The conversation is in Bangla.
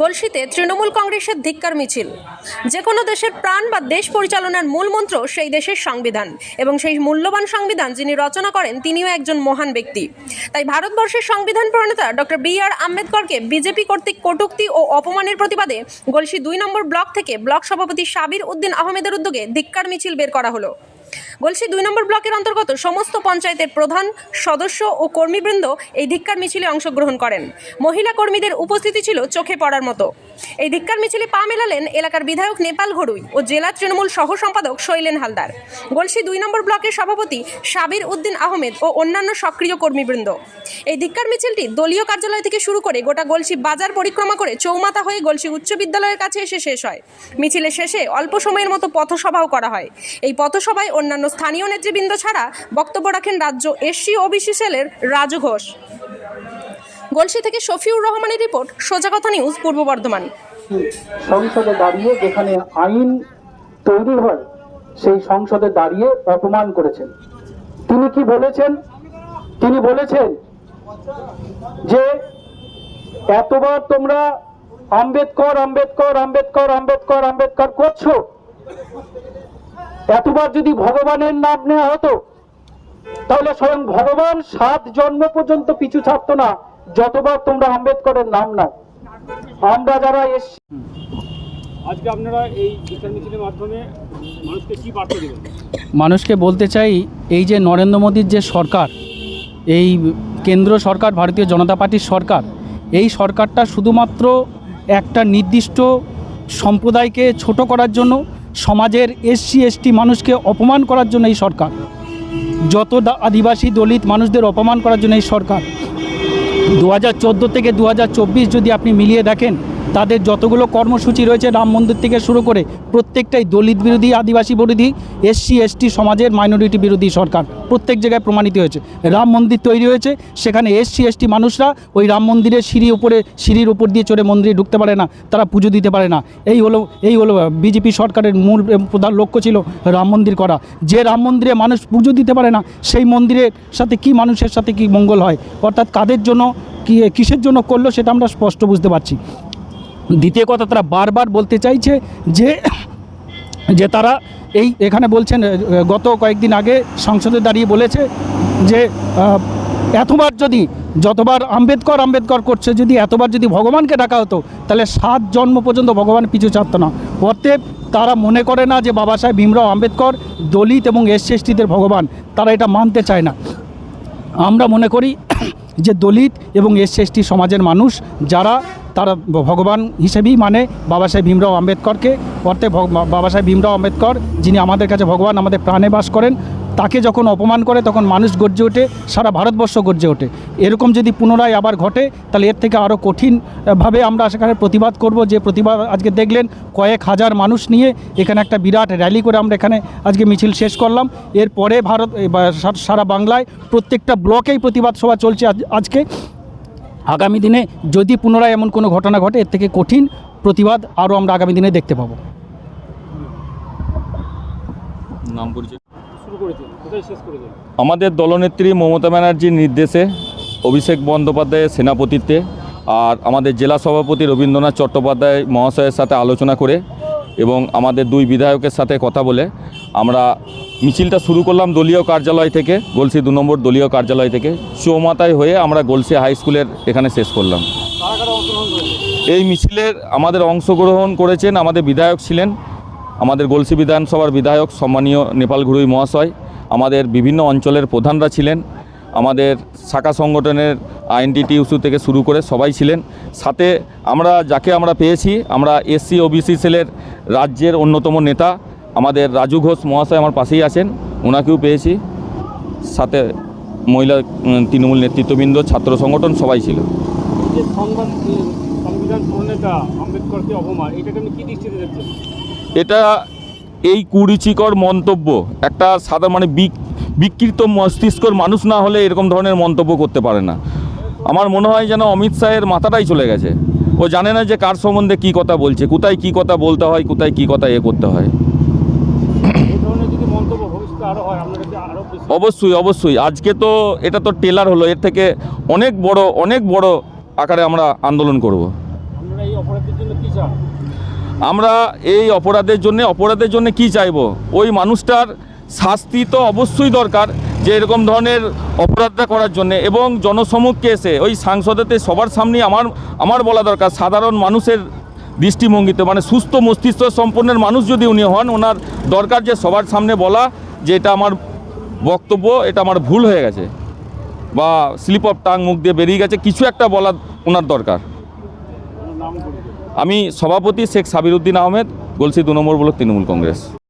গলসিতে তৃণমূল কংগ্রেসের ধিক্কার মিছিল। যে কোনো দেশের প্রাণ বা দেশ পরিচালনার মূল মন্ত্র সেই দেশের সংবিধান এবং সেই মূল্যবান সংবিধান যিনি রচনা করেন তিনিও একজন মহান ব্যক্তি। তাই ভারতবর্ষের সংবিধান প্রণেতা ডক্টর বি আর আম্বেদকরকে বিজেপি কর্তৃক কটূক্তি ও অপমানের প্রতিবাদে গলসি দুই নম্বর ব্লক থেকে ব্লক সভাপতি সাবির উদ্দিন আহমেদের উদ্যোগে ধিক্কার মিছিল বের করা হলো। গলসি দুই নম্বর ব্লকের অন্তর্গত সমস্ত পঞ্চায়েতের প্রধান সদস্য ও কর্মীবৃন্দ এই ধিক্কার মিছিলে অংশগ্রহণ করেন। মহিলা কর্মীদের উপস্থিতি ছিল চোখে পড়ার মতো। এই ধিক্কার মিছিলে পা মেলালেন এলাকার বিধায়ক নেপাল ঘড়ুই ও জেলা তৃণমূল সহ সম্পাদক শৈলেন হালদার। গলসি দুই নম্বর ব্লকের সভাপতি সাবির উদ্দিন আহমেদ ও অন্যান্য সক্রিয় কর্মীবৃন্দ। এই ধিক্কার মিছিলটি দলীয় কার্যালয় থেকে শুরু করে গোটা গলসি বাজার পরিক্রমা করে চৌমাথা হয়ে গলসি উচ্চ বিদ্যালয়ের কাছে এসে শেষ হয়। মিছিলের শেষে অল্প সময়ের মতো পথসভাও করা হয়। এই পথসভায় অন্যান্য স্থানীয় নেতৃবৃন্দ ছাড়া বক্তব্য রাখেন রাজ্য এসসি ওবিসি সেলের রাজু ঘোষ। গলসি থেকে শফিউর রহমানের রিপোর্ট, সোজা কথা নিউজ, পূর্ব বর্ধমান। সংসদে দাঁড়িয়ে যেখানে আইন তৈরি হয়, সেই সংসদে দাঁড়িয়ে অপমান করেছেন। তিনি কি বলেছেন? তিনি বলেছেন যে, এতবার তোমরা আম্বেদকর আম্বেদকর আম্বেদকর আম্বেদকর আম্বেদকর করছ। এতবার যদি ভগবানের নাম নেওয়া হতো, তাহলে স্বয়ং ভগবান সাত জন্ম পর্যন্ত পিছু ছাড়তো না। যতবার তোমরা আম্বেদকরের নাম নাও আমরা যারা এসছি আজকে আপনারা এই বিচার মিছিলের মাধ্যমে মানুষকে কি বার্তা দেবেন? মানুষকে বলতে চাই এই যে নরেন্দ্র মোদীর যে সরকার এই কেন্দ্র সরকার ভারতীয় জনতা পার্টির সরকার এই সরকারটা শুধুমাত্র একটা নির্দিষ্ট সম্প্রদায়কে ছোট করার জন্য সমাজের এসসি এসটি মানুষকে অপমান করার জন্য এই সরকার যত দা- আদিবাসী দলিত মানুষদের অপমান করার জন্য এই সরকার দু হাজার চোদ্দ থেকে দু হাজার চব্বিশ যদি আপনি মিলিয়ে দেখেন তাদের যতগুলো কর্মসূচি রয়েছে রাম মন্দির থেকে শুরু করে প্রত্যেকটাই দলিত বিরোধী, আদিবাসী বিরোধী, এসসি, এসটি সমাজের মাইনরিটি বিরোধী সরকার প্রত্যেক জায়গায় প্রমাণিত হয়েছে। রাম মন্দির তৈরি হয়েছে, সেখানে এসসি, এসটি মানুষরা ওই রাম মন্দিরের সিঁড়ি উপরে, সিঁড়ির উপর দিয়ে চড়ে মন্দিরে ঢুকতে পারে না, তারা পুজো দিতে পারে না। এই হলো এই হলো বিজেপি সরকারের মূল প্রধান লক্ষ্য ছিল রাম মন্দির করা। যে রাম মন্দিরে মানুষ পুজো দিতে পারে না, সেই মন্দিরের সাথে কি মানুষের সাথে কি মঙ্গল হয়, অর্থাৎ কাদের জন্য, কী, কিসের জন্য করল সেটা আমরা স্পষ্ট বুঝতে পারছি। দ্বিতীয় কথা তারা বারবার বলতে চাইছে যে যে তারা এই এখানে বলছেন গত কয়েকদিন আগে সংসদে দাঁড়িয়ে বলেছে যে এতবার যদি যতবার আম্বেদকর আম্বেদকর করছে, যদি এতবার যদি ভগবানকে ডাকা হতো, তাহলে সাত জন্ম পর্যন্ত ভগবান পিছু ছাড়তো না। অতএব তারা মনে করে না যে বাবা সাহেব ভীমরাও আম্বেদকর, দলিত এবং এস এসটিদের ভগবান, তারা এটা মানতে চায় না। আমরা মনে করি যে দলিত এবং এস এসটি সমাজের মানুষ, যারা তারা ভগবান হিসেবেই মানে বাবা সাহেব ভীমরাও আম্বেদকরকে। অর্থে বাবা সাহেব ভীমরাও আম্বেদকর, যিনি আমাদের কাছে ভগবান, আমাদের প্রাণে বাস করেন, তাকে যখন অপমান করে, তখন মানুষ গর্জে ওঠে, সারা ভারতবর্ষ গর্জে ওঠে। এরকম যদি পুনরায় আবার ঘটে, তাহলে এর থেকে আরও কঠিনভাবে আমরা সেখানে প্রতিবাদ করব। যে প্রতিবাদ আজকে দেখলেন, কয়েক হাজার মানুষ নিয়ে এখানে একটা বিরাট র্যালি করে আমরা এখানে আজকে মিছিল শেষ করলাম। এরপরে ভারত সারা বাংলায় প্রত্যেকটা ব্লকেই প্রতিবাদ সভা চলছে আজ- আজকে। আগামী দিনে যদি পুনরায় এমন কোনো ঘটনা ঘটে এর থেকে কঠিন প্রতিবাদ আরও আমরা আগামী দিনে দেখতে পাবো। নাম পরিচয়? আমাদের দলনেত্রী মমতা ব্যানার্জির নির্দেশে অভিষেক বন্দ্যোপাধ্যায়ের সেনাপতিত্বে আর আমাদের জেলা সভাপতি রবীন্দ্রনাথ চট্টোপাধ্যায় মহাশয়ের সাথে আলোচনা করে এবং আমাদের দুই বিধায়কের সাথে কথা বলে আমরা মিছিলটা শুরু করলাম দলীয় কার্যালয় থেকে, গলসি দু নম্বর দলীয় কার্যালয় থেকে। চৌমাথায় হয়ে আমরা গলসি হাই স্কুলের এখানে শেষ করলাম। এই মিছিলের আমাদের অংশগ্রহণ করেছেন আমাদের বিধায়ক ছিলেন আমাদের গলসি বিধানসভার বিধায়ক সম্মানীয় নেপাল ঘুরুই মহাশয়, আমাদের বিভিন্ন অঞ্চলের প্রধানরা ছিলেন। আমাদের শাখা সংগঠনের আইএনটিটি ইস্যু থেকে শুরু করে সবাই ছিলেন। সাথে আমরা যাকে আমরা পেয়েছি আমরা এসসি ওবিসি সেলের রাজ্যের অন্যতম নেতা আমাদের রাজু ঘোষ মহাশয় আমার পাশেই আছেন ওনাকেও পেয়েছি। সাথে মহিলা তৃণমূল নেতৃত্ববৃন্দ ছাত্র সংগঠন সবাই ছিল। এটা এই কুরুচিকর মন্তব্য একটা সাধারণ মানে বিক- বিকৃত মস্তিষ্কর মানুষ না হলে এরকম ধরনের মন্তব্য করতে পারে না। আমার মনে হয় যেন অমিত শাহের মাথাটাই চলে গেছে। ও জানে না যে কার সম্বন্ধে কী কথা বলছে কোথায় কী কথা বলতে হয় কোথায় কী কথা এ করতে হয়। হয় অবশ্যই অবশ্যই। আজকে তো এটা তো টেলার হলো এর থেকে অনেক বড় অনেক বড় আকারে আমরা আন্দোলন করব। আমরা এই অপরাধের জন্য অপরাধের জন্য কি চাইব? ওই মানুষটার শাস্তি তো অবশ্যই দরকার যে এরকম ধরনের অপরাধটা করার জন্য। এবং জনসমক্ষে এসে ওই সাংসদেতে সবার সামনে আমার আমার বলা দরকার। সাধারণ মানুষের দৃষ্টিভঙ্গিতে মানে সুস্থ মস্তিষ্ক সম্পন্নের মানুষ যদি উনি হন, ওনার দরকার যে সবার সামনে বলা যে এটা আমার বক্তব্য, এটা আমার ভুল হয়ে গেছে বা স্লিপ অফ টাং মুখ দিয়ে বেরিয়ে গেছে, কিছু একটা বলা ওনার দরকার। আমি সভাপতি শেখ সাবিরউদ্দিন আহমেদ, গলসি দু নম্বর ব্লক তৃণমূল কংগ্রেস।